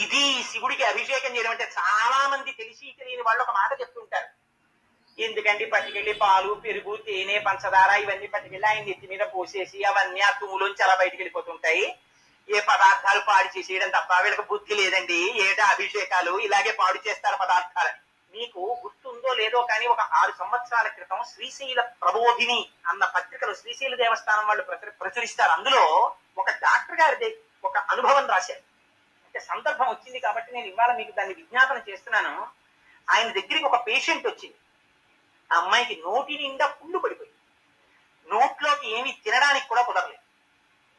ఇది శివుడికి అభిషేకం చేయడం అంటే చాలా మంది తెలిసి తెలియని వాళ్ళు ఒక మాట చెప్తుంటారు. ఎందుకండి పట్టుకెళ్ళి పాలు పెరుగు తేనె పంచదార ఇవన్నీ పట్టుకెళ్ళి ఆయన నెత్తి మీద పోసేసి అవన్నీ ఆ తుమ్ములోంచి అలా బయటికి వెళ్ళిపోతుంటాయి. ఏ పదార్థాలు పాడు చేసేయడం తప్ప వీళ్ళకి బుద్ధి లేదండి. ఏటా అభిషేకాలు ఇలాగే పాడు చేస్తారు పదార్థాలని. మీకు గుర్తుందో లేదో కానీ ఒక ఆరు సంవత్సరాల క్రితం శ్రీశైల ప్రబోధిని అన్న పత్రికలో శ్రీశైల దేవస్థానం వాళ్ళు ప్రచురిస్తారు. అందులో ఒక డాక్టర్ గారి ఒక అనుభవం రాశారు. సందర్భం వచ్చింది కాబట్టి నేను ఇవాళ మీకు దాన్ని విజ్ఞాపన చేస్తున్నాను. ఆయన దగ్గరికి ఒక పేషెంట్ వచ్చింది. ఆ అమ్మాయికి నోటి నిండా పుండు పడిపోయింది. నోట్లోకి ఏమి తినడానికి కూడా కుదరలేదు.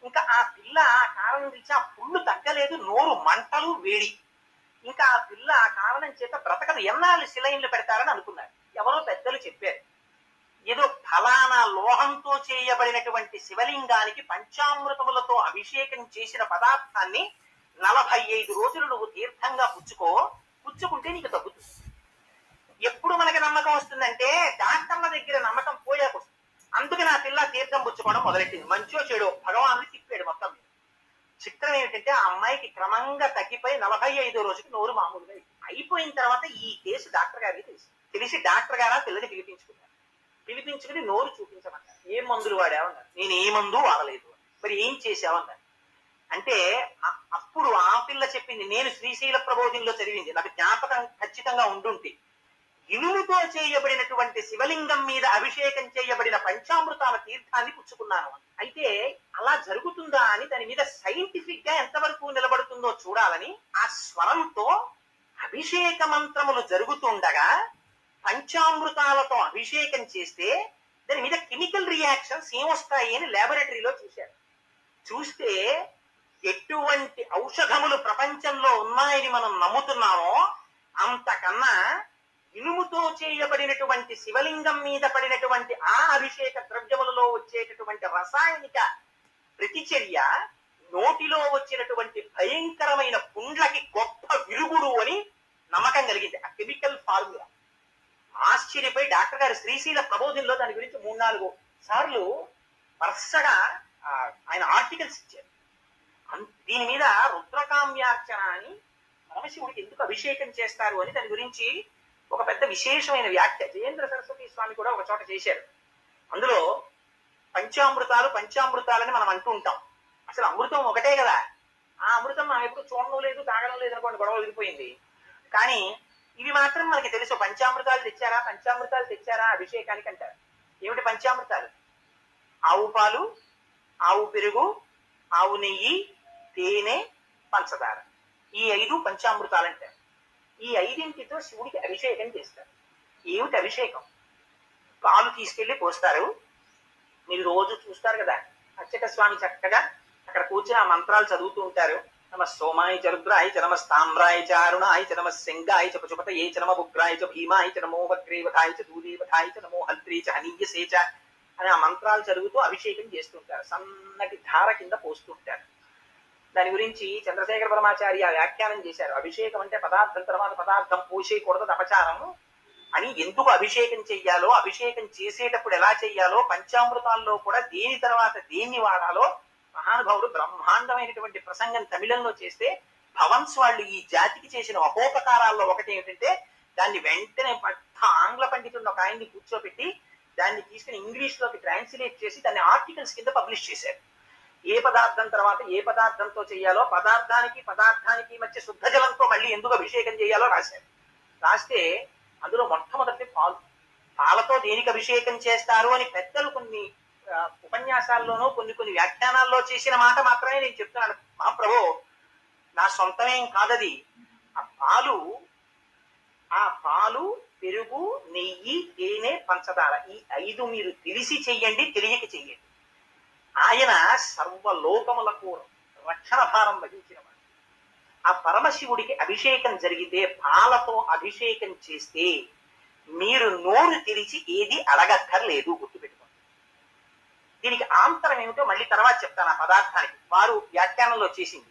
ఇంకా ఆ పిల్ల ఆ కారణం నుంచి ఆ పుండు తగ్గలేదు నోరు మంటలు వేడి. ఇంకా ఆ పిల్ల ఆ కారణం చేత బ్రతకదు. ఎన్నాళ్ళు సిలైన్లు పెడతారని అనుకున్నారు ఎవరో పెద్దలు చెప్పారు. ఏదో ఫలానా లోహంతో చేయబడినటువంటి శివలింగానికి పంచామృతములతో అభిషేకం చేసిన పదార్థాన్ని నలభై ఐదు రోజులు నువ్వు తీర్థంగా పుచ్చుకో పుచ్చుకుంటే నీకు తగ్గుతుంది. ఎప్పుడు మనకి నమ్మకం వస్తుందంటే డాక్టర్ల దగ్గర నమ్మకం పోయాక వస్తుంది. అందుకే నా పిల్ల తీర్థం పుచ్చుకోవడం మొదలెట్టింది. మంచో చెడో భగవానుడు తిప్పాడు మొత్తం చిత్రం ఏమిటంటే ఆ అమ్మాయికి క్రమంగా తగ్గిపోయి నలభై ఐదో రోజుకి నోరు మామూలుగా అయిపోయిన తర్వాత ఈ కేసు డాక్టర్ గారికి తెలిసి తెలిసి డాక్టర్ గారు పిల్లని పిలిపించుకున్నారు. పిలిపించుకుని నోరు చూపించమన్నారు. ఏ మందులు వాడావన్నారు నేను ఏ మందు వాడలేదు. మరి ఏం చేసావన్నారు అంటే అప్పుడు ఆ పిల్ల చెప్పింది నేను శ్రీశైల ప్రబోధినిలో చదివింది. నాకు జ్ఞాపకం ఖచ్చితంగా ఉండుంటే. ఇనుముతో చేయబడినటువంటి శివలింగం మీద అభిషేకం చేయబడిన పంచామృతాల తీర్థాన్ని పుచ్చుకున్నాను. అయితే అలా జరుగుతుందా అని దాని మీద సైంటిఫిక్గా ఎంతవరకు నిలబడుతుందో చూడాలని ఆ స్వరంతో అభిషేక మంత్రములు జరుగుతుండగా పంచామృతాలతో అభిషేకం చేస్తే దాని మీద కెమికల్ రియాక్షన్స్ ఏమొస్తాయి అని లాబొరేటరీలో చూశారు. చూస్తే ఎటువంటి ఔషధములు ప్రపంచంలో ఉన్నాయని మనం నమ్ముతున్నామో అంతకన్నా ఇనుముతో చేయబడినటువంటి శివలింగం మీద పడినటువంటి ఆ అభిషేక ద్రవ్యములలో వచ్చేటటువంటి రసాయనిక ప్రతిచర్య నోటిలో వచ్చినటువంటి భయంకరమైన పుండ్లకి గొప్ప విరుగుడు అని నమ్మకం కలిగింది. ఆ కెమికల్ ఫార్ములా. ఆశ్చర్యపోయి డాక్టర్ గారు శ్రీశీల ప్రబోధంలో దాని గురించి మూడు నాలుగు సార్లు వరుసగా ఆయన ఆర్టికల్స్ ఇచ్చారు. దీని మీద రుద్రకామ్యార్చన అని పరమశివుడికి ఎందుకు అభిషేకం చేస్తారు అని దాని గురించి ఒక పెద్ద విశేషమైన వ్యాఖ్య. జయేంద్ర సరస్వతి స్వామి కూడా ఒక చోట చేశారు. అందులో పంచామృతాలు పంచామృతాలని మనం అంటూ ఉంటాం. అసలు అమృతం ఒకటే కదా. ఆ అమృతం మనం ఎప్పుడు చూడడం లేదు తాగడం లేదు అనుకోండి గొడవ వదిలిపోయింది కానీ ఇవి మాత్రం మనకి తెలుసు. పంచామృతాలు తెచ్చారా? పంచామృతాలు తెచ్చారా? అభిషేకానికి అంటారు. ఏమిటి పంచామృతాలు? ఆవు పాలు ఆవు పెరుగు ఆవు నెయ్యి తేనె పంచదార. ఈ ఐదు పంచామృతాలు అంటారు ఈ ఐదింటితో శివుడికి అభిషేకం చేస్తారు. ఏమిటి అభిషేకం? పాలు తీసుకెళ్ళి పోస్తారు. మీరు రోజు చూస్తారు కదా అర్చక స్వామి చక్కగా అక్కడ కూర్చొని ఆ మంత్రాలు చదువుతూ ఉంటారు. నమ సోమాయ చరుద్రాయి చరమ చ నమ స్తామ్రాయ చ అరుణాయ చ నమ శంగాయ చ పశుపతయే చ నమ ఉగ్రాయ చ భీమాయ చ నమో వక్రేవతాయ చ చ నమో చ అని ఆ మంత్రాలు చదువుతూ అభిషేకం చేస్తుంటారు సన్నటి ధార కింద పోస్తుంటారు దాని గురించి చంద్రశేఖర పరమాచార్య వ్యాఖ్యానం చేశారు. అభిషేకం అంటే పదార్థం తర్వాత పదార్థం పోసేయకూడదు అపచారము అని ఎందుకు అభిషేకం చెయ్యాలో అభిషేకం చేసేటప్పుడు ఎలా చెయ్యాలో పంచామృతాల్లో కూడా దేని తర్వాత దేన్ని వాడాలో మహానుభావుడు బ్రహ్మాండమైనటువంటి ప్రసంగం తమిళంలో చేస్తే భవన్స్ వాళ్ళు ఈ జాతికి చేసిన అపోపకారాల్లో ఒకటి ఏమిటంటే దాన్ని వెంటనే పెద్ద ఆంగ్ల పండితుడిని ఒక ఆయన్ని కూర్చోబెట్టి దాన్ని తీసుకుని ఇంగ్లీష్లోకి ట్రాన్స్లేట్ చేసి దాన్ని ఆర్టికల్స్ కింద పబ్లిష్ చేశారు. ఏ పదార్థం తర్వాత ఏ పదార్థంతో చేయాలో పదార్థానికి పదార్థానికి మధ్య శుద్ధ జలంతో మళ్ళీ ఎందుకు అభిషేకం చేయాలో రాశారు. రాస్తే అందులో మొట్టమొదటి పాలు పాలతో దేనికి అభిషేకం చేస్తారు అని పెద్దలు కొన్ని ఉపన్యాసాల్లోనూ కొన్ని కొన్ని వ్యాఖ్యానాల్లో చేసిన మాట మాత్రమే నేను చెప్తున్నాను. మా ప్రభు నా సొంతమేం కాదది. ఆ పాలు ఆ పాలు పెరుగు నెయ్యి తేనె పంచదార ఈ ఐదు మీరు తెలిసి చెయ్యండి తెలియక చెయ్యండి ఆయన సర్వలోకములకు రక్షణ భారం వహించిన వాడు ఆ పరమశివుడికి అభిషేకం జరిగితే పాలతో అభిషేకం చేస్తే మీరు నోరు తెరిచి ఏది అడగక్కర్లేదు గుర్తుపెట్టుకోండి. దీనికి ఆంతరం ఏమిటో మళ్ళీ తర్వాత చెప్తాను ఆ పదార్థానికి. వారు వ్యాఖ్యానంలో చేసింది.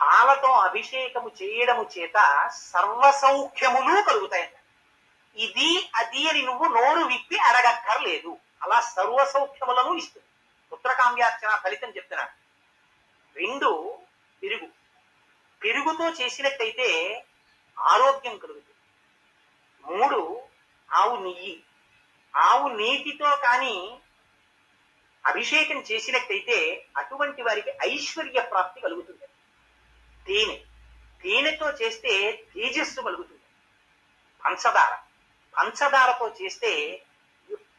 పాలతో అభిషేకము చేయడము చేత సర్వ సౌఖ్యములు కలుగుతాయంట. ఇది అది అని నువ్వు నోరు విప్పి అడగక్కర్లేదు. అలా సర్వ సౌఖ్యములను ఇస్తుంది. ఉత్తరకాంబ్యార్చన ఫలితం చెప్తున్నాడు. రెండు పెరుగు పెరుగుతో చేసినట్టయితే ఆరోగ్యం కలుగుతుంది. మూడు ఆవు నెయ్యి. ఆవు నీటితో కానీ అభిషేకం చేసినట్టయితే అటువంటి వారికి ఐశ్వర్య ప్రాప్తి కలుగుతుంది. తేనె. తేనెతో చేస్తే తేజస్సు కలుగుతుంది. పంచదార. పంచదారతో చేస్తే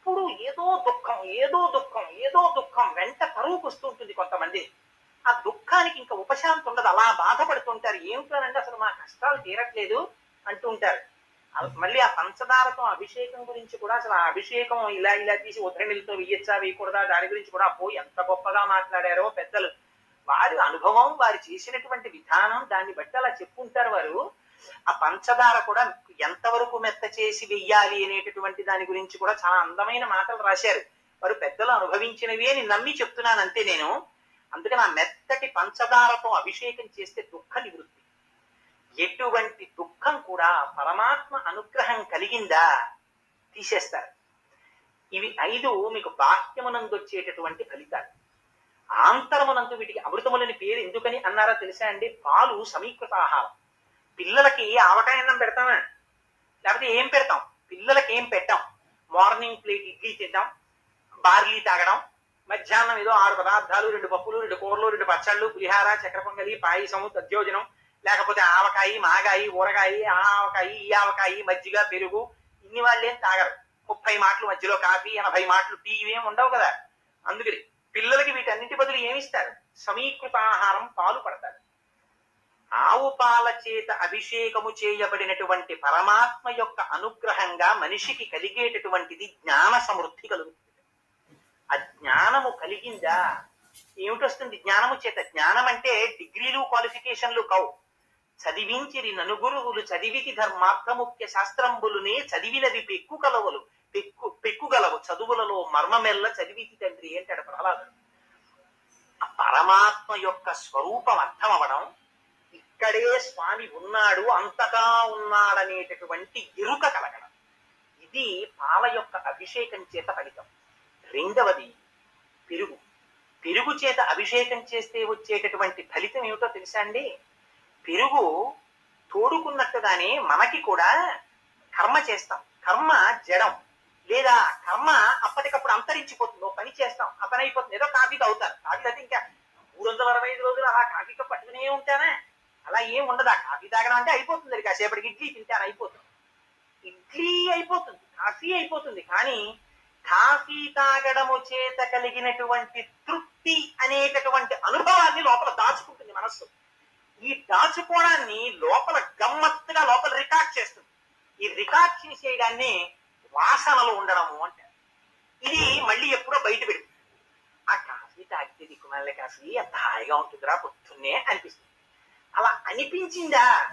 ఎప్పుడు ఏదో దుఃఖం ఏదో దుఃఖం ఏదో దుఃఖం వెంట కరువుకు వస్తుంటుంది కొంతమంది. ఆ దుఃఖానికి ఇంకా ఉపశాంతి ఉండదు. అలా బాధపడుతుంటారు. ఏమిటోనంటే అసలు మా కష్టాలు తీరట్లేదు అంటుంటారు మళ్ళీ ఆ పంచదారతో అభిషేకం గురించి కూడా అసలు ఆ అభిషేకం ఇలా ఇలా తీసి ఉదరణిలతో వేయచ్చా వేయకూడదా దాని గురించి కూడా పోయి ఎంత గొప్పగా మాట్లాడారో పెద్దలు. వారి అనుభవం వారు చేసినటువంటి విధానం దాన్ని బట్టి అలా చెప్పుంటారు వారు. ఆ పంచదార కూడా ఎంతవరకు మెత్త చేసి వెయ్యాలి అనేటటువంటి దాని గురించి కూడా చాలా అందమైన మాటలు రాశారు. వారు పెద్దలు అనుభవించినవి అని నమ్మి చెప్తున్నాను అంతే నేను. అందుకని ఆ మెత్తటి పంచదారతో అభిషేకం చేస్తే దుఃఖ నివృత్తి. ఎటువంటి దుఃఖం కూడా పరమాత్మ అనుగ్రహం కలిగిందా తీసేస్తారు. ఇవి ఐదు మీకు బాహ్యమునందు వచ్చేటటువంటి ఫలితాలు. ఆంతరమునందు వీటికి అమృతములని పేరు ఎందుకని అన్నారో తెలుసా అండి? పాలు సమీకృత ఆహారం పిల్లలకి ఆవకాయ అన్నం పెడతామా? లేకపోతే ఏం పెడతాం? పిల్లలకి ఏం పెట్టాం? మార్నింగ్ ప్లేట్ ఇడ్లీ తింటాం బార్లీ తాగడం మధ్యాహ్నం ఏదో ఆరు పదార్థాలు రెండు పప్పులు రెండు కూరలు రెండు పచ్చళ్ళు పులిహార చక్ర పొంగలి పాయసము తద్యోజనం లేకపోతే ఆవకాయి మాగాయి ఊరగాయి ఆ ఆవకాయి ఈ ఆవకాయి మజ్జిగ పెరుగు ఇన్ని వాళ్ళేం తాగరు. ముప్పై మాటలు మధ్యలో కాఫీ ఎనభై మాటలు టీ ఇవేం ఉండవు కదా. అందుకని పిల్లలకి వీటన్నింటి బదులు ఏమిస్తారు సమీకృత ఆహారం పాలు పడతారు. ఆవు పాల చేత అభిషేకము చేయబడినటువంటి పరమాత్మ యొక్క అనుగ్రహంగా మనిషికి కలిగేటటువంటిది జ్ఞాన సమృద్ధి కలుగుతుంది. ఆ జ్ఞానము కలిగిందా? ఏమిటొస్తుంది జ్ఞానము చేత? జ్ఞానం అంటే డిగ్రీలు క్వాలిఫికేషన్లు కావు. చదివించిరి ననుగురువులు చదివికి ధర్మార్థముఖ్య శాస్త్రంబులునే చదివినవి పెక్కు కలవలు. పెక్కు పెక్కుగలవు చదువులలో మర్మమెల్ల చదివికి తండ్రి అంటాడు ప్రహ్లాదుడు. పరమాత్మ యొక్క స్వరూపం అర్థం అవడం ఇక్కడే స్వామి ఉన్నాడు అంతటా ఉన్నాడనేటటువంటి ఎరుక కలగడం. ఇది పాల యొక్క అభిషేకం చేత ఫలితం. రెండవది పెరుగు. పెరుగు చేత అభిషేకం చేస్తే వచ్చేటటువంటి ఫలితం ఏమిటో తెలుసా అండి? పెరుగు తోడుకున్నట్టుగానే మనకి కూడా కర్మ చేస్తాం. కర్మ జడం. లేదా కర్మ అప్పటికప్పుడు అంతరించిపోతుంది. ఓ పని చేస్తాం. అతనైపోతుంది ఏదో కాఫీ తాగుతారు. కాఫీ తాగితే ఇంకా మూడు వందల అరవై ఐదు రోజులు అలా కాఫీ పట్టుకునే ఉంటానే? అలా ఏం ఉండదు. ఆ కాఫీ తాగడం అంటే అయిపోతుంది అది కాసేపటికి. ఇడ్లీ తింటాను అయిపోతుంది. ఇడ్లీ అయిపోతుంది. కాఫీ అయిపోతుంది. కానీ కాఫీ తాగడము చేత కలిగినటువంటి తృప్తి అనేటటువంటి అనుభవాన్ని లోపల దాచుకుంటుంది మనస్సు. ఈ దాచుకోవడాన్ని లోపల గమ్మత్తుగా లోపల రికార్డ్ చేస్తుంది. ఈ రికార్డ్ చేసేయడాన్ని వాసనలు ఉండడము అంటారు. ఇది మళ్ళీ ఎప్పుడో బయట పెడుతుంది. ఆ కాఫీ తాగితే దిక్కుమాలే కాఫీ ఎంత హాయిగా ఉంటుందిరా పొద్దున్నే అనిపిస్తుంది. అలా అనిపించిందా?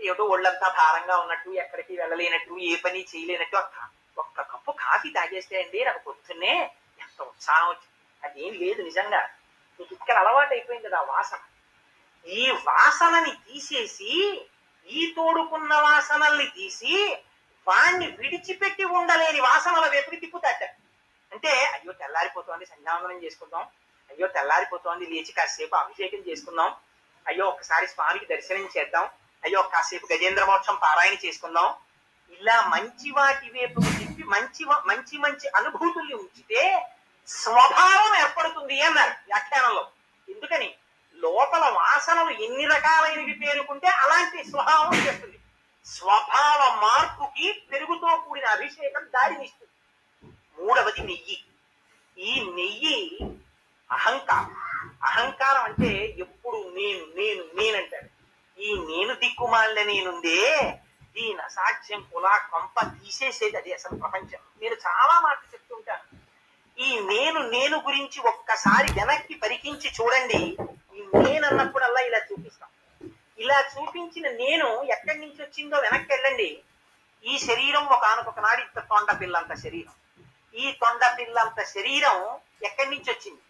ఏదో ఒళ్ళంతా భారంగా ఉన్నట్టు ఎక్కడికి వెళ్ళలేనట్టు ఏ పని చేయలేనట్టు ఒక్క కప్పు కాఫీ తాగేస్తే అండి నాకు పొద్దున్నే ఎంత ఉత్సాహం వచ్చింది. అదేం లేదు నిజంగా. నీకు ఇక్కడ అలవాటు అయిపోయింది కదా వాసన. ఈ వాసనని తీసేసి ఈ తోడుకున్న వాసనల్ని తీసి వాణ్ణి విడిచిపెట్టి ఉండలేని వాసనల వైపుకి తిప్పుతాట. అంటే అయ్యో తెల్లారిపోతోంది సంధ్యావందనం చేసుకుందాం. అయ్యో తెల్లారిపోతోంది లేచి కాసేపు అభిషేకం చేసుకుందాం. అయ్యో ఒకసారి స్వామికి దర్శనం చేద్దాం. అయ్యో కాసేపు గజేంద్ర మోక్షం పారాయణ చేసుకుందాం. ఇలా మంచి వాటి వైపు తిప్పి మంచి మంచి మంచి అనుభూతుల్ని ఉంచితే స్వభావం ఏర్పడుతుంది అన్నారు వ్యాఖ్యానంలో. ఎందుకని? లోపల వాసనలు ఎన్ని రకాలైనవి పేరుకుంటే అలాంటి స్వభావం చేస్తుంది. స్వభావ మార్పుకి పెరుగుతో కూడిన అభిషేకం దారినిస్తుంది మూడవది నెయ్యి. ఈ నెయ్యి అహంకారం. అహంకారం అంటే ఎప్పుడు నేను నేను నేనంటాడు. ఈ నేను దిక్కుమాలిన నేనుందే దీని అసాధ్యం కులా కొంప తీసేసేది అది అసలు ప్రపంచం. నేను చాలా మాట చెప్తుంటాను. ఈ నేను నేను గురించి ఒక్కసారి వెనక్కి పరికించి చూడండి. ఈ నేను అన్నప్పుడల్లా ఇలా చూపిస్తాం. ఇలా చూపించిన నేను ఎక్కడి నుంచి వచ్చిందో వెనక్కి వెళ్ళండి. ఈ శరీరం ఒక ఆనకొక నాడు ఇంత తొండ పిల్లంత శరీరం. ఈ తొండ పిల్లంత శరీరం ఎక్కడి నుంచి వచ్చింది?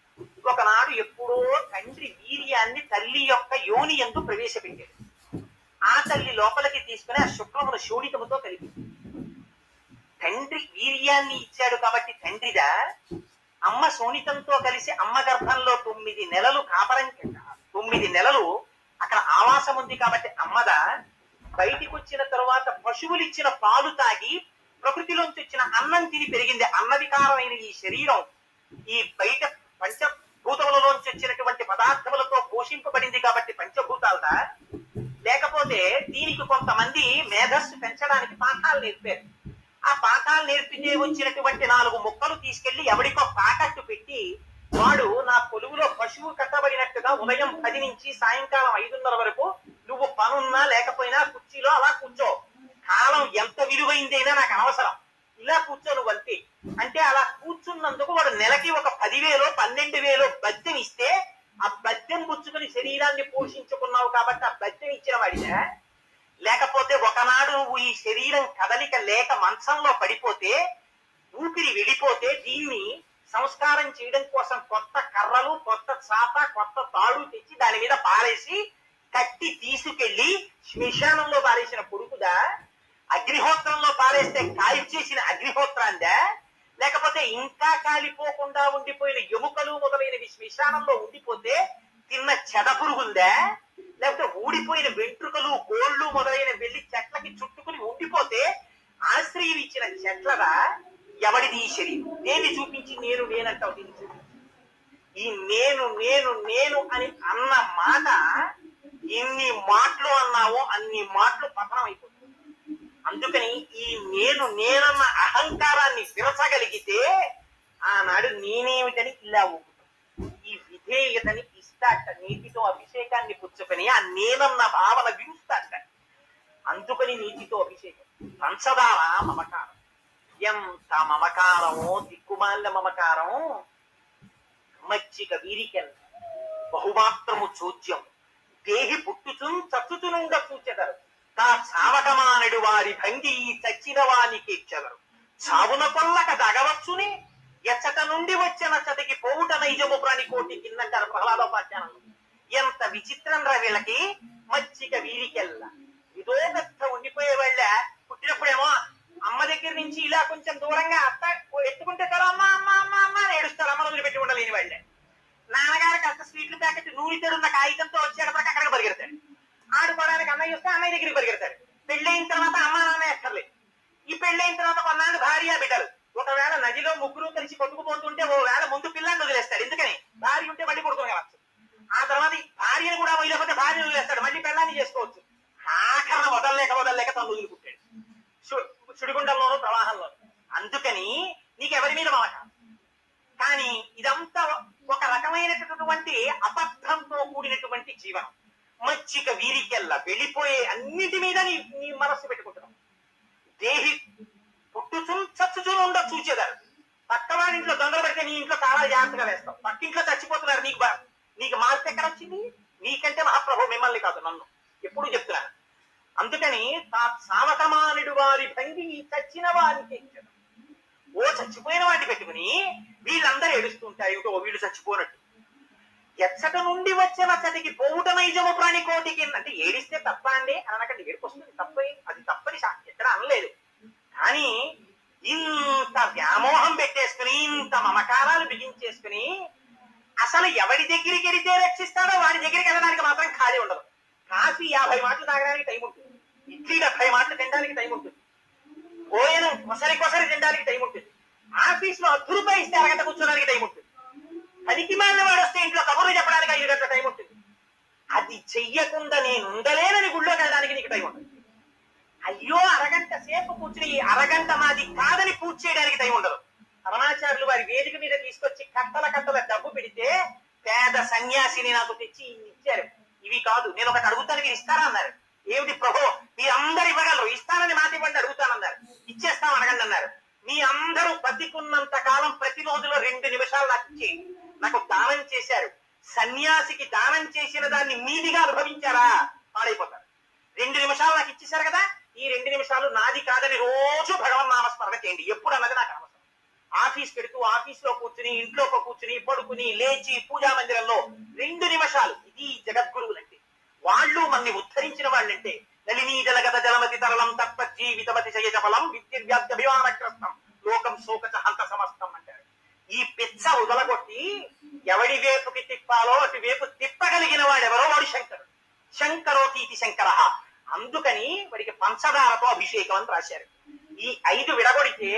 ఒకనాడు ఎప్పుడో తండ్రి వీర్యాన్ని తల్లి యొక్క యోని ఎందు ప్రవేశపెట్టాడు. ఆ తల్లి లోపలికి తీసుకుని ఆ శుక్రమును శోణితముతో కలిపి తండ్రి వీర్యాన్ని ఇచ్చాడు కాబట్టి తండ్రిదా అమ్మ శోణితంతో కలిసి అమ్మ గర్భంలో తొమ్మిది నెలలు కాపరం తొమ్మిది నెలలు అక్కడ ఆవాసం ఉంది కాబట్టి అమ్మదా బయటికి వచ్చిన తరువాత పశువులు ఇచ్చిన పాలు తాగి ప్రకృతిలోంచి వచ్చిన అన్నం తిని పెరిగింది. అన్నవికారమైన ఈ శరీరం ఈ బయట పంచభూతములలోంచి వచ్చినటువంటి పదార్థములతో పోషింపబడింది కాబట్టి పంచభూతాలట లేకపోతే దీనికి కొంతమంది మేధస్సు పెంచడానికి పాఠాలు నేర్పారు. ఆ పాఠాలు నేర్పించే వచ్చినటువంటి నాలుగు ముక్కలు తీసుకెళ్ళి ఎవడికో తాకట్టు పెట్టి వాడు నా కొలువులో పశువు కట్టబడినట్టుగా ఉదయం పది నుంచి సాయంకాలం ఐదున్నర వరకు నువ్వు పనున్నా లేకపోయినా కుర్చీలో అలా కూర్చో. కాలం ఎంత విలువైందైనా నాకు అనవసరం. ఇలా కూర్చో నువ్వు అంతే అంటే అలా కూర్చున్నందుకు వాడు నెలకి ఒక పదివేలో పన్నెండు వేలో బద్యం ఇస్తే ఆ బద్యం పుచ్చుకుని శరీరాన్ని పోషించుకున్నావు కాబట్టి ఆ బద్యం ఇచ్చిన వాడినా లేకపోతే ఒకనాడు నువ్వు ఈ శరీరం కదలిక లేక మంచంలో పడిపోతే ఊపిరి వెళ్ళిపోతే దీన్ని సంస్కారం చేయడం కోసం కొత్త కర్రలు కొత్త చాప కొత్త తాడు తెచ్చి దాని మీద పారేసి కట్టి తీసుకెళ్ళి శ్మశానంలో పారేసిన కొడుకుదా? అగ్నిహోత్రంలో పారేస్తే కాల్చేసిన అగ్నిహోత్రాందా లేకపోతే ఇంకా కాలిపోకుండా ఉండిపోయిన ఎముకలు మొదలైనవి శ్మశానంలో ఉండిపోతే తిన్న చెదపురుగుందా లేకపోతే ఊడిపోయిన వెంట్రుకలు గోళ్ళు మొదలైన వెళ్ళి చెట్లకి చుట్టుకుని ఉండిపోతే ఆశ్రయం ఇచ్చిన చెట్లరా? ఎవడిది ఈ శరీరం? నేను చూపించి నేను నేనంటావు దీన్ని చూపించి ఈ నేను నేను నేను అని అన్న మాట ఎన్ని మాటలు అన్నావో అన్ని మాటలు పతనం అయిపోతుంది అందుకని ఈ నేను నేనన్న అహంకారాన్ని విరచగలిగితే ఆనాడు నేనేమిటని ఇలా ఈ విధేయతని ఇస్తాట నీతితో అభిషేకాన్ని పుచ్చుకొని ఆ నేనన్న భావన విరుస్తాట అందుకని నీతితో అభిషేకం. పంచదార మమకారం. ఎంత మమకారమో దిక్కుమాల మమకారం మచ్చిక వీరికెన్ బహుమాత్రము చోద్యం. దేహి పుట్టుచున్ చచ్చుచునుండ చూచెదరు నా చావకమానడు వారి భంగి చచ్చిన వానికి ఇచ్చెదరు. చావున కొల్లక దగవచ్చునే ఎచ్చట నుండి వచ్చిన చతికి పోవుట నైజము ప్రాణి కోటి కిందంటారు ప్రహ్లాదోపాఖ్యానం ఎంత విచిత్రం రా వీళ్ళకి మచ్చిక వీరికెల్ల. ఇదో పెద్ద ఉండిపోయే వాళ్ళ. పుట్టినప్పుడేమో అమ్మ దగ్గర నుంచి ఇలా కొంచెం దూరంగా అత్త ఎత్తుకుంటే తల అమ్మ అమ్మ అమ్మ అమ్మ అని ఏడుస్తారు. అమ్మ వదిలిపెట్టి ఉండలేని వాళ్ళే. నాన్నగారికి కాస్త స్వీట్లు ప్యాకెట్ నూనె తెరున్న కాగితంతో వచ్చేటప్పటికి అక్కడికి పరిగెడతాడు. ఆడుకోవడానికి అన్నయ్య వస్తే అన్నయ్య దగ్గరికి పరిగెడతాడు. పెళ్ళైన తర్వాత అమ్మ నాన్న ఎక్కర్లేదు ఈ పెళ్ళైన తర్వాత కొన్నాళ్ళు భార్య బిడ్డలు. ఒకవేళ నదిలో ముగ్గురు కలిసి కొట్టుకుపోతుంటే ఓ వేళ ముందు పిల్లల్ని వదిలేస్తాడు. ఎందుకని? భార్య ఉంటే మళ్ళీ కొడుకుని కావచ్చు. ఆ తర్వాత భార్యను కూడా వదిలేకపోతే భార్యను వదిలేస్తాడు. మళ్ళీ పిల్లాన్ని చేసుకోవచ్చు. ఆఖరణ వదలలేక వదలలేక తను వదులుకుంటాడు. సుడిగుండంలోను ప్రవాహంలోను. అందుకని నీకు ఎవరి మీద మాట కానీ ఇదంతా ఒక రకమైనటువంటి అబద్ధంతో కూడినటువంటి జీవనం. మచ్చిక వీరికెల్లా వెళ్ళిపోయే అన్నిటి మీద నీ నీ మనస్సు పెట్టుకుంటున్నావు. దేహి పుట్టుచున్ చచ్చుచును ఉండ చూచేదారు పక్కవాడి ఇంట్లో దొంగలు పడితే నీ ఇంట్లో చాలా జాగ్రత్తగా వేస్తావు. పక్కింట్లో చచ్చిపోతున్నారు నీకు నీకు మార్పు ఎక్కడ వచ్చింది? నీకంటే మహాప్రభు మిమ్మల్ని కాదు నన్ను. ఎప్పుడు చెప్తున్నాను అందుకని తా సావకమానుడు వారి భంగి చచ్చిన వారికి ఇచ్చాడు. ఓ చచ్చిపోయిన వాడిని పెట్టుకుని వీళ్ళందరూ ఎడుస్తుంటాయి ఓ వీళ్ళు చచ్చిపోనట్టు. ఎచ్చట నుండి వచ్చిన చదికి పోవుట నైజము ప్రాణి కోటికి అంటే ఏడిస్తే తప్ప అండి? అని అనకండి ఏడుపు వస్తుంది. తప్ప అది తప్పని ఎక్కడ అనలేదు. కానీ ఇంత వ్యామోహం పెట్టేసుకుని ఇంత మమకారాలు బిగించేసుకుని అసలు ఎవడి దగ్గరికి వెళితే రక్షిస్తాడో వాడి దగ్గరికి వెళ్ళడానికి మాత్రం ఖాళీ ఉండదు. కాఫీ యాభై మాటలు తాగడానికి టైం ఉంటుంది. ఇడ్లీ డెబ్బై మాటలు తినడానికి టైం ఉంటుంది. ఓయను కొసరి కొసరి తినడానికి టైం ఉంటుంది. ఆఫీస్లో అర్ధ రూపాయి ఇస్తే అరగంట కూర్చోడానికి టైం ఉంటుంది. పనికి మాలిన వాడు వస్తే ఇంట్లో కబుర్లు చెప్పడానికి ఐదు గంటల టైం ఉంటుంది. అది చెయ్యకుండా నేను ఉండలేనని గుళ్ళో వెళ్ళడానికి నీకు టైం ఉంటుంది. అయ్యో అరగంట సేపు కూర్చుని ఈ అరగంట మాది కాదని పూజ చేయడానికి టైం ఉండదు. రమణాచార్యులు వారి వేదిక మీద తీసుకొచ్చి కట్టల కట్టల డబ్బు పెడితే పేద సన్యాసిని నాకు తెచ్చి ఇచ్చారు. ఇవి కాదు నేను ఒకటి అడుగుతాను మీరు ఇస్తారా అన్నారు. ఏమిటి ప్రభు మీరందరు ఇవ్వగలరు? ఇస్తానని మాట ఇవ్వండి అడుగుతానన్నారు ఇచ్చేస్తాం అడగండి అన్నారు మీ అందరూ బతికున్నంత కాలం ప్రతి రోజులో రెండు నిమిషాలు నాకు ఇచ్చి నాకు దానం చేశారు సన్యాసికి దానం చేసిన దాన్ని మీదిగా అనుభవించారా? పాడైపోతారు. రెండు నిమిషాలు నాకు ఇచ్చేశారు కదా? ఈ రెండు నిమిషాలు నాది కాదని రోజు భగవన్ నామస్మరణ చేయండి. ఎప్పుడు అన్నది నాకు అవసరం ఆఫీస్ పెడుతూ ఆఫీస్లో కూర్చుని ఇంట్లో కూర్చుని పడుకుని లేచి పూజా మందిరంలో రెండు నిమిషాలు. ఇది జగద్గురువులంటే వాళ్ళు మనని ఉద్ధరించిన వాళ్ళంటే నలినీ జలగత జలమతి తరలం తత్వ జీవితమతి శయజ ఫలం అభిమానగ్రస్తం లోకం శోకచ హంత సమస్తం ఈ పిచ్చ వదలగొట్టి ఎవడి వేపుకి తిప్పాలో అటు వేపు తిప్పగలిగిన వాడెవరో వాడు శంకరుడు శంకరోతీతి శంకర. అందుకని వాడికి పంచదారతో అభిషేకం అని రాశారు. ఈ ఐదు విడగొడితే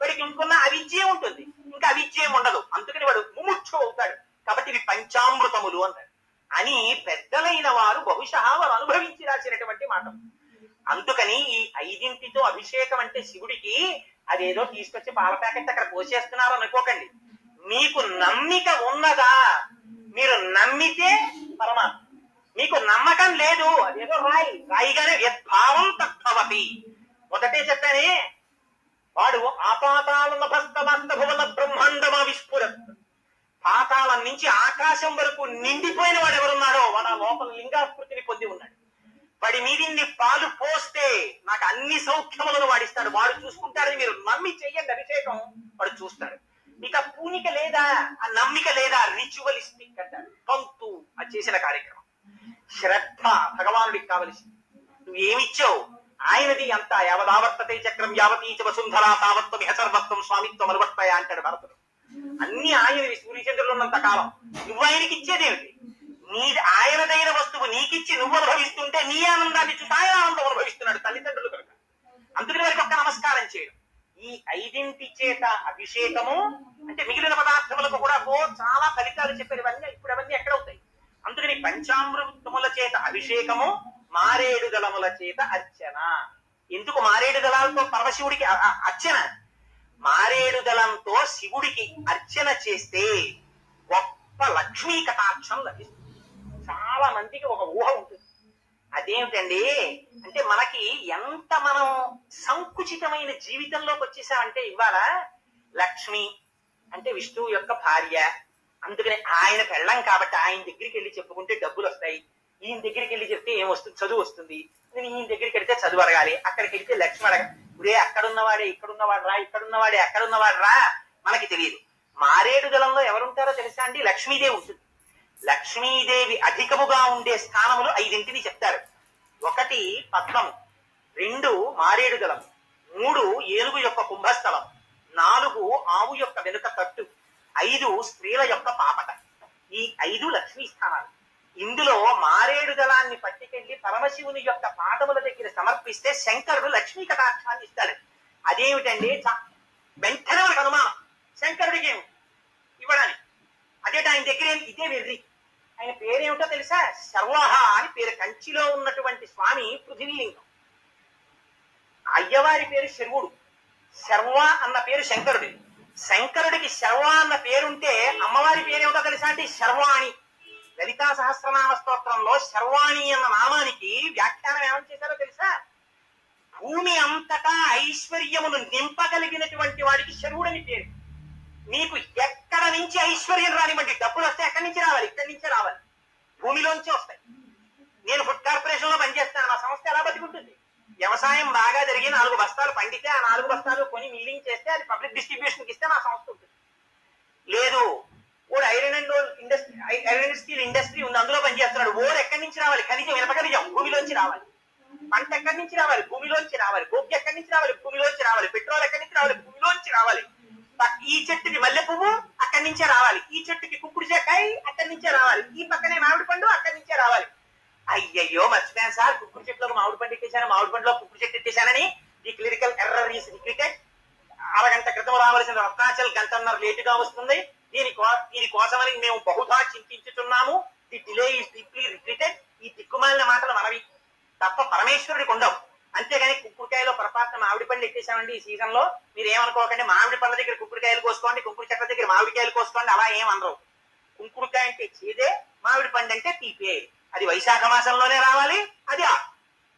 వాడికి ఇంకున్న అవిద్య ఉంటుంది. ఇంకా అవిద్యం ఉండదు. అందుకని వాడు ముముక్షు అవుతాడు. కాబట్టి ఇవి పంచామృతములు అంటారు. అని పెద్దలైన వారు బహుశా వారు అనుభవించి రాసినటువంటి మాట అందుకని ఈ ఐదింటితో అభిషేకం అంటే శివుడికి అదేదో తీసుకొచ్చి పాల ప్యాకెట్ అక్కడ పోసేస్తున్నారు అనుకోకండి. మీకు నమ్మిక ఉన్నదా? మీరు నమ్మితే పరమాత్మ. మీకు నమ్మకం లేదు. అదేదో రాయి. రాయిగానే యద్భావం తత్వతి మొదటే చెప్పానే వాడు ఆపాతాల నభస్తమస్త బ్రహ్మాండమ విస్ఫురత్. పాతాళం నుంచి ఆకాశం వరకు నిండిపోయిన వాడు ఎవరున్నాడో? వాడు ఆ లోపల లింగాస్మృతిని పొంది ఉన్నాడు. వాడి మీదిన్ని పాలు పోస్తే నాకు అన్ని సౌఖ్యములను వాడిస్తాడు. వాడు చూసుకుంటాడని మీరు నమ్మి చెయ్యండి అభిషేకం. వాడు చూస్తాడు. మీకు ఆ పూనిక లేదా ఆ నమ్మిక లేదా రిచువలిస్టిక్ అంటారు పంతు అది చేసిన కార్యక్రమం. శ్రద్ధ భగవానుడికి కావలసింది. నువ్వు ఏమిచ్చావు? ఆయనది అంత యావదావర్తతే చక్రం యావతీచ వసుంధరా తావత్వం ఇహ స్వామిత్వం అనువర్తయ అంటాడు భరతుడు. అన్ని ఆయనవి సూర్యచంద్రులు ఉన్నంత కాలం. నువ్వు ఆయనకి ఇచ్చేదేమిటి? నీ ఆయనదైన వస్తువు నీకిచ్చి నువ్వు అనుభవిస్తుంటే నీ ఆనందాన్ని చూసి ఆయన ఆనందం అనుభవిస్తున్నాడు తల్లిదండ్రులు కనుక. అందుకని వారికి ఒక్క నమస్కారం చేయడం. ఈ ఐదింటి చేత అభిషేకము అంటే మిగిలిన పదార్థములకు కూడా ఓ చాలా ఫలితాలు చెప్పారు ఇవన్నీ ఇప్పుడు అవన్నీ ఎక్కడవుతాయి అందుకని పంచామృతముల చేత అభిషేకము మారేడు దళముల చేత అర్చన. ఎందుకు మారేడు దళాలతో పరమశివుడికి అర్చన? మారేడు దళంతో శివుడికి అర్చన చేస్తే గొప్ప లక్ష్మీ కటాక్షం లభిస్తుంది. చాలా మందికి ఒక ఊహ ఉంటుంది. అదేమిటండి? అంటే మనకి ఎంత మనం సంకుచితమైన జీవితంలోకి వచ్చేసామంటే ఇవాళ లక్ష్మి అంటే విష్ణువు యొక్క భార్య. అందుకని ఆయన పెళ్ళం కాబట్టి ఆయన దగ్గరికి వెళ్ళి చెప్పుకుంటే డబ్బులు వస్తాయి. ఈయన దగ్గరికి వెళ్ళి చెప్తే ఏం వస్తుంది? చదువు వస్తుంది. నేను ఈయన దగ్గరికి వెళ్తే చదువు అడగాలి. అక్కడికి వెళ్తే లక్ష్మి అడగ ఇప్పుడే అక్కడున్నవాడే ఇక్కడున్నవాడు రా ఇక్కడున్నవాడే అక్కడున్నవాడు రా మనకి తెలియదు. మారేడు దళంలో ఎవరుంటారో తెలుసా అండి? లక్ష్మీదేవి ఉంటుంది. లక్ష్మీదేవి అధికముగా ఉండే స్థానములు ఐదింటిని చెప్తారు. ఒకటి పద్మము రెండు మారేడు దళం మూడు ఏనుగు యొక్క కుంభస్థలం నాలుగు ఆవు యొక్క వెనుక తట్టు ఐదు స్త్రీల యొక్క పాపట. ఈ ఐదు లక్ష్మీ స్థానాలు. ఇందులో మారేడు దళాన్ని పట్టుకెళ్ళి పరమశివుని యొక్క పాదముల దగ్గర సమర్పిస్తే శంకరుడు లక్ష్మీ కటాక్షాన్ని ఇస్తాడు. అదేమిటండి వెంటనే మనకు అనుమానం. శంకరుడికి ఇవ్వడానికి. అదే ఆయన దగ్గర ఇదే వెర్రి. ఆయన పేరేమిటో తెలుసా? సర్వహ అని పేరు. కంచిలో ఉన్నటువంటి స్వామి పృథివీలింగం. అయ్యవారి పేరు శర్వుడు. శర్వ అన్న పేరు శంకరుడి. శంకరుడికి శర్వ అన్న పేరుంటే అమ్మవారి పేరేమిటో తెలుసా అంటే శర్వాణి. లలితా సహస్రనామ స్తోత్రంలో శర్వాణి అన్న నామానికి వ్యాఖ్యానం ఏమని చేశారో తెలుసా? భూమి అంతటా ఐశ్వర్యమును నింపగలిగినటువంటి వాడికి శర్వుడని పేరు. నీకు ఎక్కడ నుంచి ఐశ్వర్యం రానివ్వండి? డబ్బులు వస్తే ఎక్కడి నుంచి రావాలి? ఇక్కడి నుంచే రావాలి. భూమిలోంచి వస్తాయి. నేను ఫుడ్ కార్పొరేషన్లో పనిచేస్తాను. మా సంస్థ ఎలా బతుకుంటుంది? వ్యవసాయం బాగా జరిగి నాలుగు బస్తాలు పండితే ఆ నాలుగు బస్తాలు కొని మిల్లింగ్ చేస్తే అది పబ్లిక్ డిస్ట్రిబ్యూషన్ ఇస్తే నా సంస్థ ఉంటుంది. లేదు. ఓడు iron and industry iron steel industry ఉంది. అందులో పనిచేస్తున్నాడు. ఓడు ఎక్కడి నుంచి రావాలి? ఖనిజం ఇనప ఖనిజం భూమిలోంచి రావాలి. పంట ఎక్కడి నుంచి రావాలి? భూమిలోంచి రావాలి. బొగ్గు ఎక్కడి నుంచి రావాలి? భూమిలోంచి రావాలి. పెట్రోల్ ఎక్కడి నుంచి రావాలి? భూమిలోంచి రావాలి. ఈ చెట్టుకి మల్లె పువ్వు అక్కడి నుంచే రావాలి. ఈ చెట్టుకి కుక్కుడు చెక్కాయి అక్కడి నుంచే రావాలి. ఈ పక్కనే మామిడి పండు అక్కడి నుంచే రావాలి. అయ్యయ్యో మర్చిపోయాను సార్. కుక్కుడు చెట్టులో మామిడి పండు ఎట్టేశాను మామిడి పండులో కుక్కుడు చెట్టు ఎట్టేశానని ఈ క్లినికల్ ఎర్రర్ ఈస్ రిపీటెడ్ అరగంట క్రితం రావాల్సిన రత్నాచల్ గంటన్నర లేటుగా వస్తుంది. దీని కో- దీని కోసమని మేము బహుధా చింతించుతున్నాము the delay is deeply repeated ఈ దిక్కుమాలిన మాటలు మనవి. తప్ప పరమేశ్వరుడికి ఉండవు. అంతేగాని కుక్కుడుకాయలో పొరపాటున మామిడి పండు ఎక్కేసామండి ఈ సీజన్లో మీరు ఏమనుకోకండి మామిడి పండ్ల దగ్గర కుక్కుడికాయలు కోసుకోండి కుక్కుడు చెట్ల దగ్గర మామిడికాయలు కోసుకోండి అలా ఏం అనరు. కుంకుడుకాయ అంటే చేదే మామిడి పండు అంటే తీపే. అది వైశాఖ మాసంలోనే రావాలి అది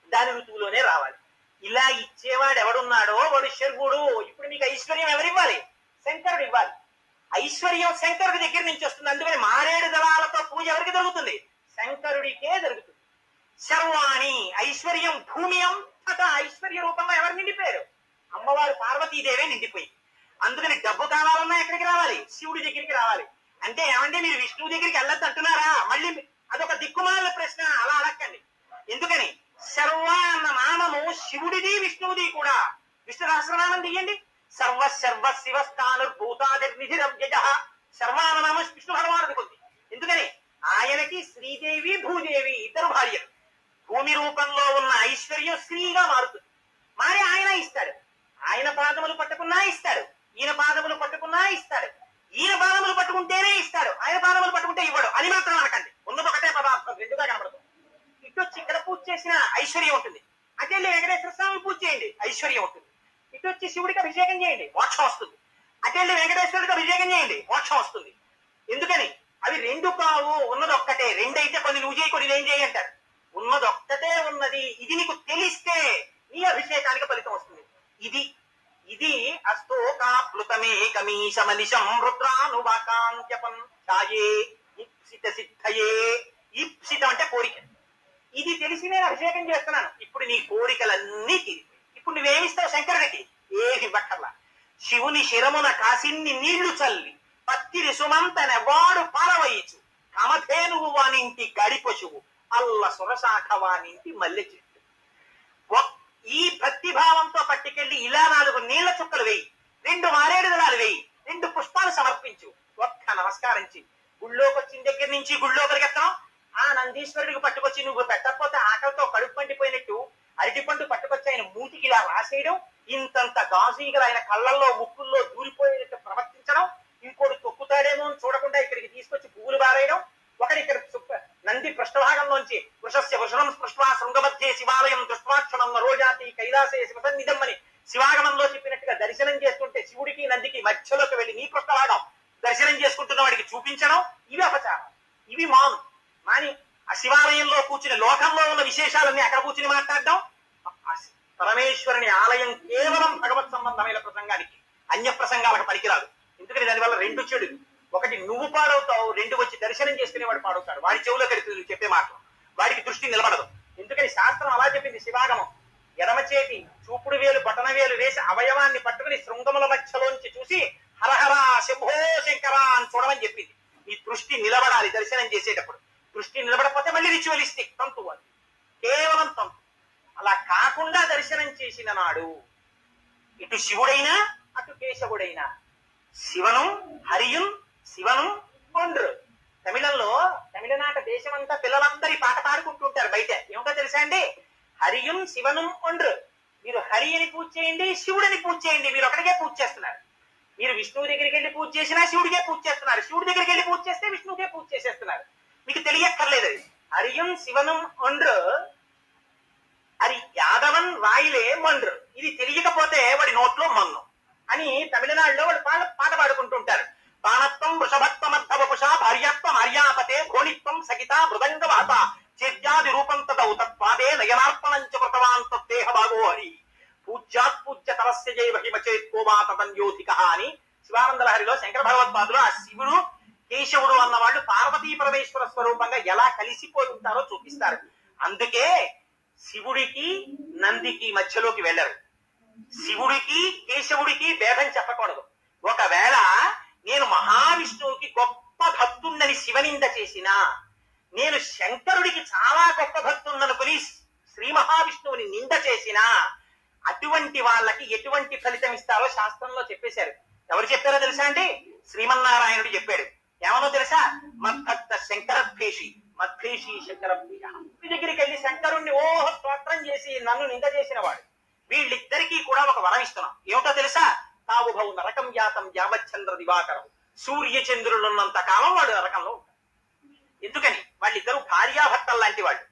దాని ఋతువులోనే రావాలి. ఇలా ఇచ్చేవాడు ఎవడున్నాడో వాడు శర్వుడు. ఇప్పుడు మీకు ఐశ్వర్యం ఎవరివ్వాలి? శంకరుడు ఇవ్వాలి. ఐశ్వర్యం శంకరుడి దగ్గర నుంచి వస్తుంది. అందుకని మారేడు దళాలతో పూజ ఎవరికి జరుగుతుంది? శంకరుడికే జరుగుతుంది. శర్వాణి ఐశ్వర్యం భూమియం అంతటా ఐశ్వర్య రూపంలో ఎవరు నిండిపోయారు? అమ్మవారు పార్వతీదేవే నిండిపోయి. అందుకని డబ్బు కావాలన్నా ఎక్కడికి రావాలి? శివుడి దగ్గరికి రావాలి. అంటే ఏమంటే మీరు విష్ణువు దగ్గరికి వెళ్ళొద్దు అంటున్నారా మళ్ళీ అదొక దిక్కుమాల ప్రశ్న అలా అడక్కండి. ఎందుకని? సర్వ అన్న నామము శివుడిది విష్ణువుది కూడా. విష్ణు సహస్రనామం తీయండి. సర్వ సర్వ శివస్థాను భూతాదిర్నిధి రవ్యజ సర్వ అన్న నామం విష్ణు భగవానుడికి ఉంది ఎందుకని? ఆయనకి శ్రీదేవి భూదేవి ఇద్దరు భార్యలు. భూమి రూపంలో ఉన్న ఐశ్వర్యం స్త్రీగా మారుతుంది. మారి ఆయన ఇస్తాడు. ఆయన పాదములు పట్టుకున్నా ఇస్తాడు. ఈయన పాదములు పట్టుకున్నా ఇస్తాడు. ఈయన పాదములు పట్టుకుంటేనే ఇస్తాడు. ఆయన పాదములు పట్టుకుంటే ఇవ్వడు. అని మాత్రం అనకండి. ఉన్నది ఒకటే పదార్థం రెండుగా కనబడుతుంది ఇటు వచ్చి ఇక్కడ పూజ చేసిన ఐశ్వర్యం ఉంటుంది. అదే వెంకటేశ్వర స్వామి పూజ చేయండి. ఐశ్వర్యం ఉంటుంది. ఇటు వచ్చి శివుడికి అభిషేకం చేయండి. మోక్షం వస్తుంది. అటు వెంకటేశ్వరుడికి అభిషేకం చేయండి. మోక్షం వస్తుంది. ఎందుకని? అవి రెండు కావు ఉన్నది ఒక్కటే రెండైతే కొన్ని నువ్వు చేయి కొన్ని నేను చేయి అంటారు. ఉన్నది ఒక్కటే ఉన్నది. ఇది నీకు తెలిస్తే నీ అభిషేకానికి ఫలితం వస్తుంది. ఇది ఇది అస్తోకాప్లుతమే కమీశమనిశం రుద్రానువాకాంత్యపం ఛాయే ఇప్సిత సిద్ధయే. ఇప్సితం అంటే కోరిక. ఇది తెలిసి నేను అభిషేకం చేస్తున్నాను. ఇప్పుడు నీ కోరికలన్నీ తీరిపోయి ఇప్పుడు నువ్వేమిస్తావు శంకరుడికి? ఏమి ఇవ్వక్కర్లా. శివుని శిరమున కాసిన్ని నీళ్ళు చల్లి పత్తిరి సుమంతన వాడు పారవయించు కమధేనువు వానింటి గడి పశువు అల్ల సురశాఖ వాణింటి మల్లె చెట్టు. ఈ భక్తిభావంతో పట్టుకెళ్ళి ఇలా నాలుగు నీళ్ళ చుక్కలు వేయి రెండు మారేడు దళాలు వేయి రెండు పుష్పాలు సమర్పించు. ఒక్క నమస్కారం చెయ్యి. గుళ్ళోకి వచ్చిన దగ్గర నుంచి గుళ్ళో పరిగెత్తాం ఆ నందీశ్వరుడికి పట్టుకొచ్చి నువ్వు పెట్టకపోతే ఆకలితో కడుపు పండిపోయినట్టు అరటి పండు పట్టుకొచ్చి ఆయన మూతికి ఇలా రాసేయడం? ఇంతంత గాజీగలు ఆయన కళ్ళల్లో ముక్కుల్లో దూరిపోయినట్టు ప్రవర్తించడం? ఇంకోటి తొక్కుతాడేమో అని చూడకుండా ఇక్కడికి తీసుకొచ్చి పువ్వులు బారేయడం ఒకటి ఇక్కడ నంది పృష్ఠభాగంలోంచి వృషస్య వృషణం స్పృష్వా శృంగమధ్యే శివాలయం దృష్టాక్షణం రోజాతి కైలాసే అని శివాగమంలో చెప్పినట్టుగా దర్శనం చేస్తుంటే శివుడికి నందికి మధ్యలోకి వెళ్ళి నీ పృష్ఠభాగం దర్శనం చేసుకుంటున్న వాడికి చూపించడం ఇవి అపచారం. ఇవి మాను మాని ఆ శివాలయంలో కూర్చుని లోకంలో ఉన్న విశేషాలన్నీ అక్కడ కూర్చుని మాట్లాడడం పరమేశ్వరుని ఆలయం కేవలం భగవత్ సంబంధమైన ప్రసంగానికి అన్య ప్రసంగాలకు పనికిరాదు ఎందుకని దానివల్ల రెండు చెడు ఒకటి నువ్వు పాడవుతావు. రెండు వచ్చి దర్శనం చేసుకునేవాడు పాడవుతాడు. వాడి చెవులో కడుతుంది నువ్వు చెప్పే మాట. వాడికి దృష్టి నిలబడదు. ఎందుకని శాస్త్రం అలా చెప్పింది శివాగమం. ఎడమ చేతి చూపుడు వేలు బటన వేలు వేసి అవయవాన్ని పట్టుకుని శృంగముల మధ్యలోంచి చూసి హరహరా శంభో శంకరా అని చూడమని చెప్పింది. ఈ దృష్టి నిలబడాలి దర్శనం చేసేటప్పుడు. దృష్టి నిలబడపోతే మళ్ళీ రిచువలిస్టిక్ తంతు అది. కేవలం తంతు. అలా కాకుండా దర్శనం చేసిన నాడు ఇటు శివుడైనా అటు కేశవుడైనా శివను హరియున్ శివను ఒండ్రు తమిళంలో తమిళనాట దేశమంతా పిల్లలందరి పాట పాడుకుంటుంటారు బయట. ఏమిటో తెలుసా అండి? హరియుం శివను ఒండ్రు మీరు హరి అని పూజ చేయండి శివుడిని పూజ చేయండి. మీరు ఒకటికే పూజ చేస్తున్నారు. మీరు విష్ణువు దగ్గరికి వెళ్ళి పూజ చేసినా శివుడికే పూజ చేస్తున్నారు. శివుడి దగ్గరికి వెళ్ళి పూజ చేస్తే విష్ణువుకే పూజ చేసేస్తున్నారు. మీకు తెలియక్కర్లేదు అది. హరియుం శివనం ఒండ్రు అది యాదవన్ వాయిలే మండ్రు. ఇది తెలియకపోతే వాడి నోట్లో మన్ను అని తమిళనాడులో వాడు పాట పాట పాడుకుంటుంటారు. బాణత్వం వృషభత్వమర్థవపుష భార్యత్వం ఆర్యాపతే ఘోణిత్వం సకిత మృదంగ వాత చేత్యాది రూపం తదౌ తత్పాదే నయనార్పణంచ కృతవాన్ తత్తేహ భాగో హరి. పూజ్యాత్ పూజ్య తరస్య జై మహిమచేత్కోమా తదంయోధిక అని శివానందలహరిలో శంకర భగవత్పాదులు ఆ శివుడు కేశవుడు అన్నవాళ్ళు పార్వతీ పరమేశ్వర స్వరూపంగా ఎలా కలిసిపోయి ఉంటారో చూపిస్తారు. అందుకే శివుడికి నందికి మధ్యలోకి వెళ్ళరు. శివుడికి కేశవుడికి భేదం చెప్పకూడదు. ఒకవేళ నేను మహావిష్ణువుకి గొప్ప భక్తుందని శివనింద చేసిన నేను శంకరుడికి చాలా గొప్ప భక్తుందనుకుని శ్రీ మహావిష్ణువుని నింద చేసిన అటువంటి వాళ్ళకి ఎటువంటి ఫలితం ఇస్తారో శాస్త్రంలో చెప్పేశారు. ఎవరు చెప్పారో తెలుసా అండి? శ్రీమన్నారాయణుడు చెప్పాడు. ఏమనో తెలుసా? మద్భక్త శంకరభేషి మద్భేషి శంకరద్వేష. మీ దగ్గరికి వెళ్ళి శంకరుణ్ణి ఓహ స్తోత్రం చేసి నన్ను నింద చేసిన వాడు. వీళ్ళిద్దరికీ కూడా ఒక వరం ఇస్తున్నాం. ఏమిటో తెలుసా? తావు భవు నరకం జాతం యావచ్చంద్ర దివాకరం. సూర్యచంద్రులున్నంత కాలం వాడు నరకంలో ఉంటాడు. ఎందుకని? వాళ్ళిద్దరూ భార్యాభర్తలు లాంటి వాళ్ళు.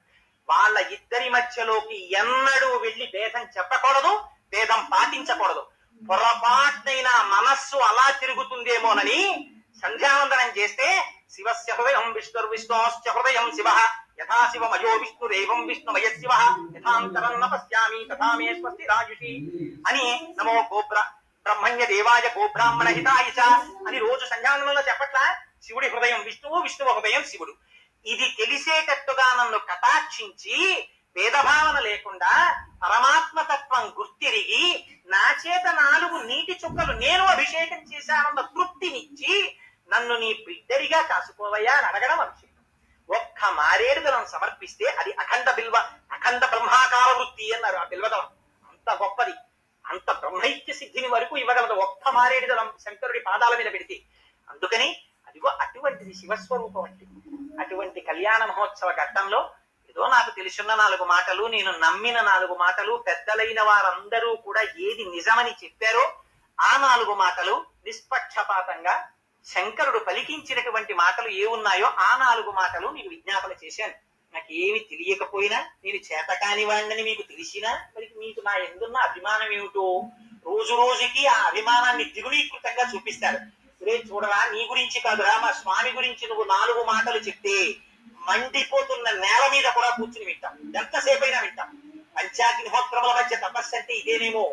వాళ్ళ ఇద్దరి మధ్యలోకి ఎన్నడూ వెళ్ళి భేదం చెప్పకూడదు భేదం పాటించకూడదు. పొరపాటైన మనస్సు అలా తిరుగుతుందేమోనని సంధ్యావందనం చేస్తే శివస్య హృదయం విష్ణుర్విష్ణోశ్చ హృదయం శివ. యథా దేవం విష్ణురేవం విష్ణుమయ శివ. యథాంతరం న పశ్యామి తథా మే స్వస్తి రాజుషి అని నమో గోబ్ర బ్రహ్మణ్య దేవాయ గోబ్రాహ్మణ హితాయ అని రోజు సంధ్యానంలో చెప్పట్లా? శివుడి హృదయం విష్ణువు విష్ణువు హృదయం శివుడు. ఇది తెలిసేటట్టుగా నన్ను కటాక్షించి భేదభావన లేకుండా పరమాత్మ తత్వం గుర్తిరిగి నా చేత నాలుగు నీటి చుక్కలు నేను అభిషేకం చేశానన్న తృప్తినిచ్చి నన్ను నీ బిడ్డరిగా కాసుకోవయ్యా అని అడగడం అభిషేకం. ఒక్క మారేడుదలం సమర్పిస్తే అది అఖండ బిల్వ అఖండ బ్రహ్మాకార వృత్తి అన్నారు ఆ బిల్వదలం. అంత గొప్పది. అంత బ్రహ్మైక్య సిద్ధిని వరకు ఇవ్వగలదు. ఒక్క మారేడు శంకరుడి పాదాల మీద పెడితే. అందుకని అదిగో అటువంటిది శివస్వరూపం అంటే. అటువంటి కళ్యాణ మహోత్సవ ఘట్టంలో ఏదో నాకు తెలుసున్న నాలుగు మాటలు నేను నమ్మిన నాలుగు మాటలు పెద్దలైన వారందరూ కూడా ఏది నిజమని చెప్పారో ఆ నాలుగు మాటలు నిష్పక్షపాతంగా శంకరుడు పలికించినటువంటి మాటలు ఏ ఉన్నాయో ఆ నాలుగు మాటలు మీకు విజ్ఞాపన చేశాను. నాకు ఏమి తెలియకపోయినా నేను చేతకాని వాడిని మీకు తెలిసినా నీకు నా ఎందున్న అభిమానం ఏమిటో రోజు రోజుకి ఆ అభిమానాన్ని ద్విగుణీకృతంగా చూపిస్తారు. రే చూడరా నీ గురించి కాదురా మా స్వామి గురించి నువ్వు నాలుగు మాటలు చెప్తే మండిపోతున్న నేల మీద కూడా కూర్చుని వింటాం. ఎంతసేపు అయినా వింటాం పంచాగ్నిహోత్రముల మధ్య తపస్సు అంటే ఇదేనేమో?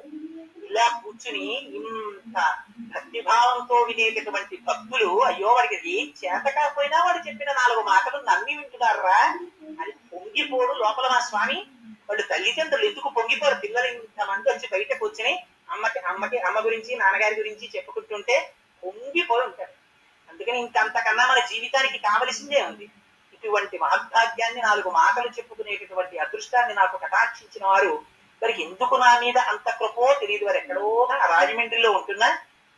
ఇలా కూర్చుని ఇంత భక్తిభావంతో వినేటటువంటి భక్తులు అయ్యో వాడికి అది చేత కాకపోయినా వాడు చెప్పిన నాలుగు మాటలు నమ్మి వింటున్నారా? అని పొంగిపోడు లోపల మా స్వామి. వాళ్ళు తల్లిదండ్రులు ఎందుకు పొంగిపోరు? పిల్లలు ఇంతమంది వచ్చి బయటకు కూర్చుని అమ్మకి అమ్మకి అమ్మ గురించి నాన్నగారి గురించి చెప్పుకుంటుంటే పొంగిపోయి ఉంటారు. అందుకని ఇంకంతకన్నా మన జీవితానికి కావలసిందే ఉంది. ఇటువంటి మహద్భాగ్యాన్ని నాలుగు మాటలు చెప్పుకునేటటువంటి అదృష్టాన్ని నాకు కటాక్షించిన వారు మరి ఎందుకు నా మీద అంత కృపో తెలియదు వారు ఎక్కడో రాజమండ్రిలో ఉంటున్న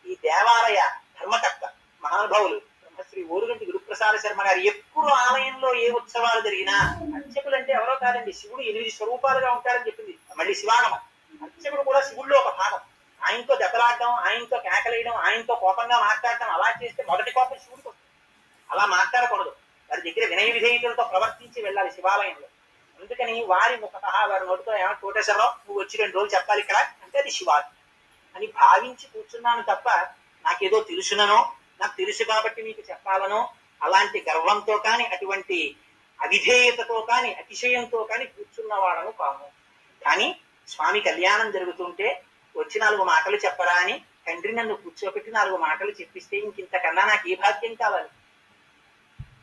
ఈ దేవాలయ ధర్మకర్త మహానుభావులు. శ్రీ ఓరుగంటి గురుప్రసాద శర్మ గారు ఎప్పుడు ఆలయంలో ఏ ఉత్సవాలు జరిగినా అర్చకులు అంటే ఎవరో కాదండి. శివుడు ఎనిమిది స్వరూపాలుగా ఉంటారని చెప్పింది. మళ్ళీ శివాగమం. అర్చకుడు కూడా శివుడిలో ఒక భాగం. ఆయనతో దెబ్బలాడడం ఆయనతో కేకలేయడం ఆయనతో కోపంగా మాట్లాడడం అలా చేస్తే మొదటి కోపం శివుడికి అలా మాట్లాడకూడదు. వారి దగ్గర వినయ విధేయతలతో ప్రవర్తించి వెళ్ళాలి శివాలయంలో. అందుకని వారి ముఖత వారి నోటితో ఏమైనా కోటేశ్వరరావు నువ్వు వచ్చి రెండు రోజులు చెప్పాలి ఇక్కడ అంటే అది శివాది. అని భావించి కూర్చున్నాను తప్ప నాకేదో తెలుసుననో నాకు తెలుసు కాబట్టి మీకు చెప్పాలనో అలాంటి గర్వంతో కానీ అటువంటి అవిధేయతతో కానీ అతిశయంతో కానీ కూర్చున్నవాడను కాము కానీ స్వామి కళ్యాణం జరుగుతుంటే వచ్చి నాలుగు మాటలు చెప్పరా అని తండ్రి నన్ను కూర్చోబెట్టి నాలుగు మాటలు చెప్పిస్తే ఇంకింతకన్నా నాకు ఏ భాగ్యం కావాలి?